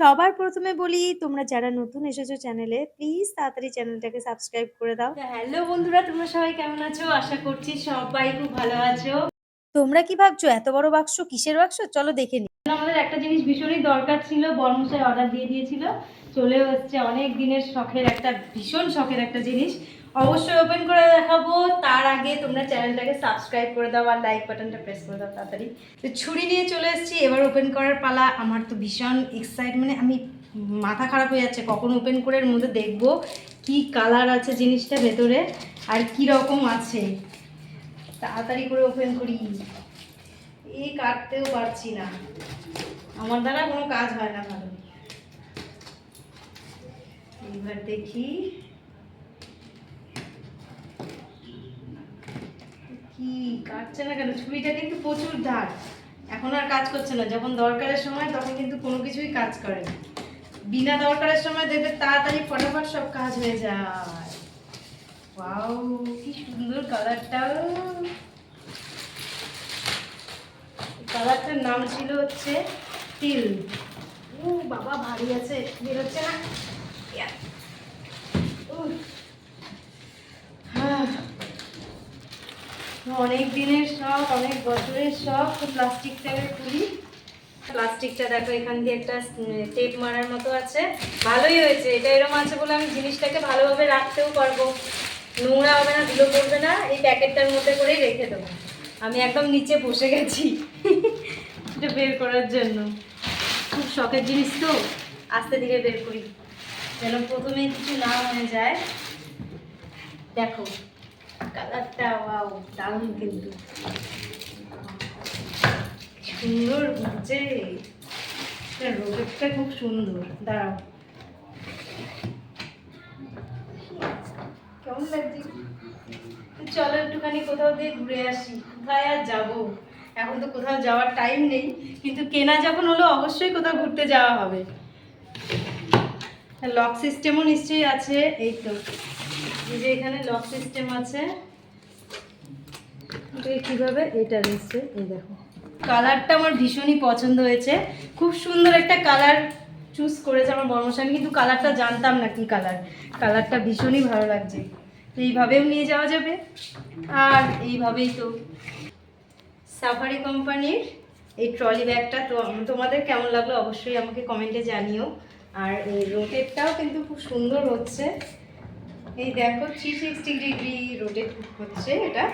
সবার প্রথমে বলি তোমরা যারা নতুন এসেছ চ্যানেলে প্লিজ তাড়াতাড়ি চ্যানেলটাকে সাবস্ক্রাইব করে দাও। হ্যালো বন্ধুরা তোমরা সবাই কেমন আছো? আশা করছি সবাই খুব ভালো আছো। তোমরা কি ভাবছ এত বড় বাক্স কিসের বাক্স? চলো দেখে নি। আমাদের একটা জিনিস ভীষণই দরকার ছিল বর্মশাই অর্ডার দিয়ে দিয়েছিল। চলে এসছে। অনেক দিনের শখের একটা, ভীষণ শখের একটা জিনিস। অবশ্যই ওপেন করে দেখাবো। তার আগে তোমরা চ্যানেলটাকে সাবস্ক্রাইব করে দাও আর লাইক বাটনটা প্রেস করে দাও তাড়াতাড়ি। তো ছুরি নিয়ে চলে এসেছি। এবার ওপেন করার পালা। আমার তো ভীষণ এক্সাইট মানে আমি মাথা খারাপ হয়ে যাচ্ছে। কখন ওপেন করে এর মধ্যে দেখব কি কালার আছে জিনিসটা ভেতরে আর কি রকম আছে। তাড়াতাড়ি করে ওপেন করি। এই কাটতেও পারছি না। আমার দ্বারা কোনো কাজ হয় না ভালো। এইবার দেখি। কি কাটছে না কেন? ছুরিটা কিন্তু প্রচুর ধার এখন আর কাজ করছে না। যখন দরকারের সময়, তখন কিন্তু কোনো কিছুই কাজ করে না। বিনা দরকারের সময় দেখবে তাড়াতাড়ি ফটাফট সব কাজ হয়ে যায়। কি সুন্দর কালারটা। কালারটার নাম ছিল হচ্ছে তিল। ও বাবা, ভারী আছে। বেরোচ্ছে না। অনেক দিনের শখ, অনেক বছরের শখ, তো প্লাস্টিকটাকে খুলি। প্লাস্টিকটা দেখো, এখান দিয়ে একটা টেপ মারার মতো আছে। ভালোই হয়েছে, এটা এরকম আছে বলে আমি জিনিসটাকে ভালোভাবে রাখতেও পারব। নোংরা হবে না, ধুলো পড়বে না, এই প্যাকেটটার মধ্যে করেই রেখে দেবো। আমি একদম নিচে বসে গেছি এটা বের করার জন্য। খুব শখের জিনিস তো। আস্তে ধীরে বের করি। যেন প্রথমে কিছু না হয়ে যায়। দেখো, কালারটা, ওয়াও, দারুণ কিন্তু। সুন্দর ঘুরছে রোগেরটা খুব সুন্দর, দাঁড়াও। কেমন লাগছে? চলো একটুখানি কোথাও দিয়ে ঘুরে আসি। কোথায় আর যাব? এখন তো কোথাও যাওয়ার টাইম নেই, কিন্তু কেনা যখন হলো অবশ্যই কোথাও ঘুরতে যাওয়া হবে। লক সিস্টেমও নিশ্চয়ই আছে। এই তো, এই যে এখানে লক সিস্টেম আছে। কীভাবে? এটা নিশ্চয়ই এই দেখো। কালারটা আমার ভীষণই পছন্দ হয়েছে। খুব সুন্দর একটা কালার চুজ করেছে আমার বর্মশা। আমি কিন্তু কালারটা জানতাম না কি কালার কালারটা ভীষণই ভালো লাগছে। তো এইভাবেও নিয়ে যাওয়া যাবে। আর এইভাবেই তো সাফারি কোম্পানির এই ট্রলি ব্যাগটা তো, তোমাদের কেমন লাগল? অবশ্যই আমাকে কমেন্টে জানিও। আর এই রোটেটটাও কিন্তু খুব সুন্দর হচ্ছে। এই দেখো থ্রি সিক্সটি ডিগ্রি রোটেট হচ্ছে এটা।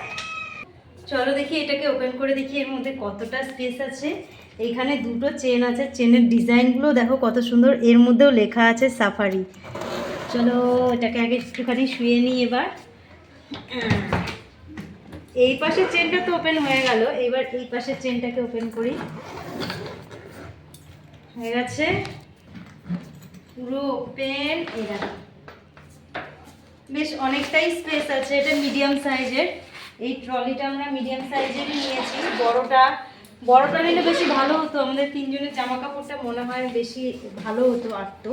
চলো দেখি এটাকে ওপেন করে দেখি এর মধ্যে কতটা স্পেস আছে। এইখানে দুটো চেন আছে চেনের ডিজাইনগুলো দেখো কত সুন্দর। এর মধ্যেও লেখা আছে সাফারি চলো এটাকে আগে একটুখানি শুয়ে নিই এবার। এই পাশের চেনটা তো ওপেন হয়ে গেল, এবার এই পাশের চেনটাকে ওপেন করি। হয়ে গেছে। পুরো এই দেখো। বেশ অনেকটাই স্পেস আছে, এটা মিডিয়াম সাইজের এই ট্রলিটা আমরা মিডিয়াম সাইজেরই নিয়েছি। বড়টা বড়টা নিলে বেশি ভালো হতো। আমাদের তিনজনের জামা কাপড়টা মনে হয় বেশি ভালো হতো আটতো।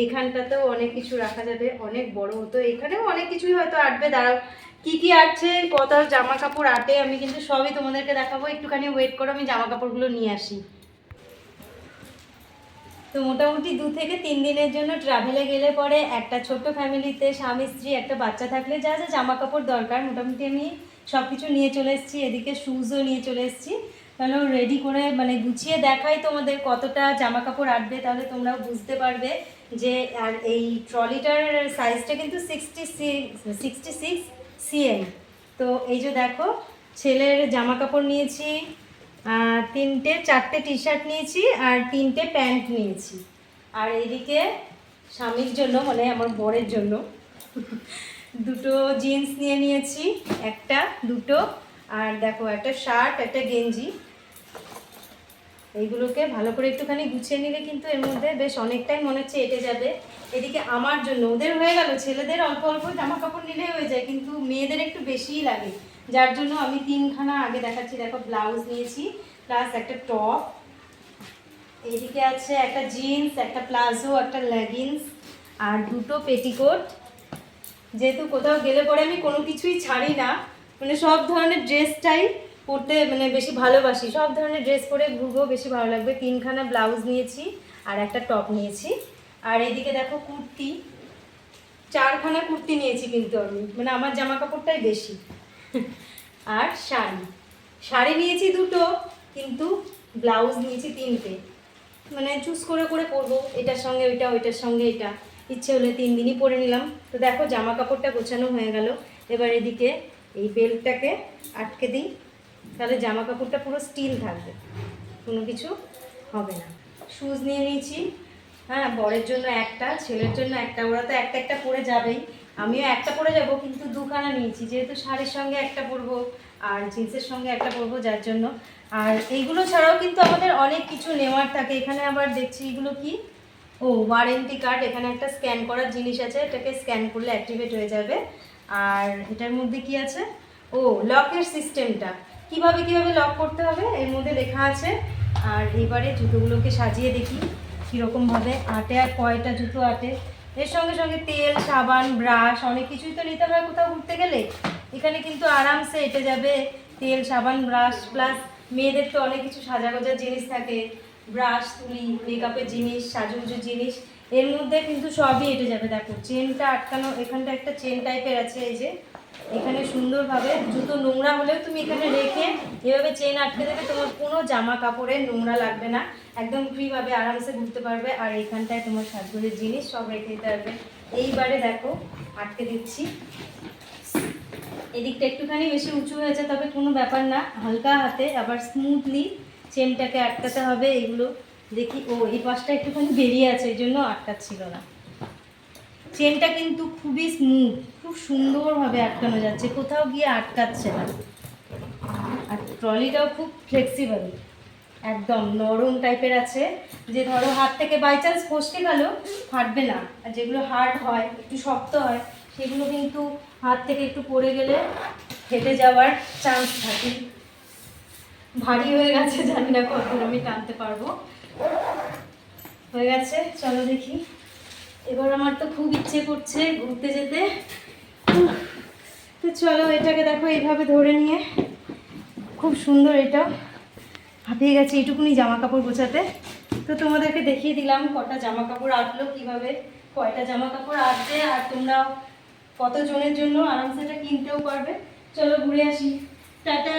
এইখানটাতেও অনেক কিছু রাখা যাবে, অনেক বড় হতো। এখানেও অনেক কিছুই হয়তো আটবে। দাঁড়াও, কি কি আটছে, কত জামা কাপড় আটে, আমি কিন্তু সবই তোমাদেরকে দেখাবো। একটুখানি ওয়েট করো, আমি জামা কাপড়গুলো নিয়ে আসি। তো মোটামুটি দু থেকে তিন দিনের জন্য ট্রাভেলে গেলে পরে একটা ছোট্ট ফ্যামিলিতে স্বামী, স্ত্রী, একটা বাচ্চা থাকলে যা যা জামা কাপড় দরকার, মোটামুটি আমি সব কিছু নিয়ে চলে এসেছি, এদিকে শ্যুজও নিয়ে চলে এসেছি। তাহলে রেডি করে মানে গুছিয়ে দেখাই তোমাদের কতটা জামা কাপড় আটবে, তাহলে তোমরাও বুঝতে পারবে যে আর এই ট্রলিটার সাইজটা কিন্তু সিক্সটি সিক্সটি সিক্স সিএম তো এই যে দেখো, ছেলের জামা কাপড় নিয়েছি তিনটে, চারটে টি শার্ট নিয়েছি আর তিনটে প্যান্ট নিয়েছি। আর এদিকে স্বামীর জন্য মানে আমার বরের জন্য, দুটো জিন্স নিয়ে নিয়েছি, একটা, দুটো, আর দেখো, একটা শার্ট, একটা গেঞ্জি। এইগুলোকে ভালো করে একটুখানি গুছিয়ে নিলে কিন্তু এর মধ্যে বেশ অনেকটাই মনে হচ্ছে এটে যাবে। এদিকে আমার জন্য, ওদের হয়ে গেল, ছেলেদের অল্প অল্প জামা কাপড় নিলেই হয়ে যায়, কিন্তু মেয়েদের একটু বেশিই লাগে। যার জন্য আমি তিনখানা আগে দেখাচ্ছি। দেখো ব্লাউজ নিয়েছি প্লাস একটা টপ এদিকে আছে একটা জিন্স একটা প্লাজো একটা লেগিংস আর দুটো পেটিকোট যেহেতু কোথাও গেলে পরে আমি কোনো কিছুই ছাড়ি না মানে সব ধরনের ড্রেসটাই পরতে মানে বেশি ভালোবাসি। সব ধরনের ড্রেস পরে ঘুরবো, বেশি ভালো লাগবে। তিনখানা ব্লাউজ নিয়েছি আর একটা টপ নিয়েছি। আর এদিকে দেখো কুর্তি। চারখানা কুর্তি নিয়েছি কিন্তু আমি। মানে আমার জামা কাপড়টাই বেশি। আর শাড়ি। শাড়ি নিয়েছি দুটো, কিন্তু ব্লাউজ নিয়েছি তিনটে। মানে চুজ করে করে পরবো, এটার সঙ্গে ওইটা, ওইটার সঙ্গে এটা। ইচ্ছে হলে তিন দিনই পরে নিলাম। তো দেখো জামা কাপড়টা গোছানো হয়ে গেল। এবার এদিকে এই বেল্টটাকে আটকে দিই। তাহলে জামা কাপড়টা পুরো স্টিল থাকবে। কোনো কিছু হবে না। শুজ নিয়ে নিয়েছি। হ্যাঁ বরের জন্য একটা, ছেলের জন্য একটা, ওরা তো একটা একটা পরে যাবেই। আমিও একটা পরে যাব, কিন্তু দুখানা নিয়েছি। যেহেতু শাড়ির সঙ্গে একটা পরবো, আর জিন্সের সঙ্গে একটা পরবো, যার জন্য। আর এইগুলো ছাড়াও কিন্তু আমাদের অনেক কিছু নেওয়ার থাকে। এখানে আবার দেখছি এগুলো কি? ও ওয়ারেন্টি কার্ড এখানে একটা স্ক্যান করার জিনিস আছে। এটাকে স্ক্যান করলে অ্যাক্টিভেট হয়ে যাবে। আর এটার মধ্যে কি আছে? ও লকের সিস্টেমটা কীভাবে কীভাবে লক করতে হবে? এর মধ্যে লেখা আছে। আর এবারে জুতোগুলোকে সাজিয়ে দেখি কীরকমভাবে আটে আর কয়টা জুতো আটে। এর সঙ্গে সঙ্গে তেল, সাবান, ব্রাশ অনেক কিছুই তো নিতে হয় কোথাও ঘুরতে গেলে। এখানে কিন্তু আরামসে এটা যাবে তেল, সাবান, ব্রাশ প্লাস মেয়েদের তো অনেক কিছু সাজা গোজার জিনিস থাকে। ব্রাশ, তুলি মেকআপের জিনিস সাজুগুজু জিনিস। এর মধ্যে কিন্তু সবই এটে যাবে, দেখো। চেনটা আটকানো, এখানটা একটা চেন টাইপের আছে এই যে। এখানে সুন্দরভাবে জুতো নোংরা হলেও তুমি এখানে রেখে এভাবে চেন আটকে দেবে, তোমার কোনো জামা কাপড়ে নোংরা লাগবে না। একদম ফ্রিভাবে আরামসে ঘুরতে পারবে। আর এখানটায় তোমার সাজগোজের জিনিস সব রেখে দিতে পারবে। এইবারে দেখো, আটকে দিচ্ছি। এদিকটা একটুখানি বেশি উঁচু হয়েছে তবে কোনো ব্যাপার না। হালকা হাতে আবার স্মুথলি চেনটাকে আটকাতে হবে, এগুলো দেখি, ও এই পাশটা একটুখানি বেরিয়ে আছে, এই জন্য আটকাচ্ছিল না। চেনটা কিন্তু খুবই স্মুথ খুব সুন্দরভাবে আটকানো যাচ্ছে, কোথাও গিয়ে আটকাচ্ছে না। আর ট্রলিটাও খুব ফ্লেক্সিবল একদম নরম টাইপের আছে, যে ধরো হাত থেকে বাই চান্স ফসকে গেল ফাটবে না। আর যেগুলো হার্ড হয়, একটু শক্ত হয়, সেগুলো কিন্তু হাত থেকে একটু পড়ে গেলে ফেটে যাওয়ার চান্স থাকে। ভারী হয়ে গেছে, জানি না কখন আমি টানতে পারব। হয়ে গেছে, চলো দেখি। এবার আমার তো খুব ইচ্ছে করছে ঘুরতে যেতে। তো চলো এটাকে দেখো এইভাবে ধরে নিয়ে। খুব সুন্দর এটা। হাঁপিয়ে গেছে এইটুকুনি জামা কাপড় গোছাতে। তো তোমাদেরকে দেখিয়ে দিলাম কটা জামা কাপড় আটলো কীভাবে, কয়টা জামা কাপড় আটবে, আর তোমরা কতজনের জন্য আরামসে এটা কিনতেও পারবে। চলো ঘুরে আসি। টাটা!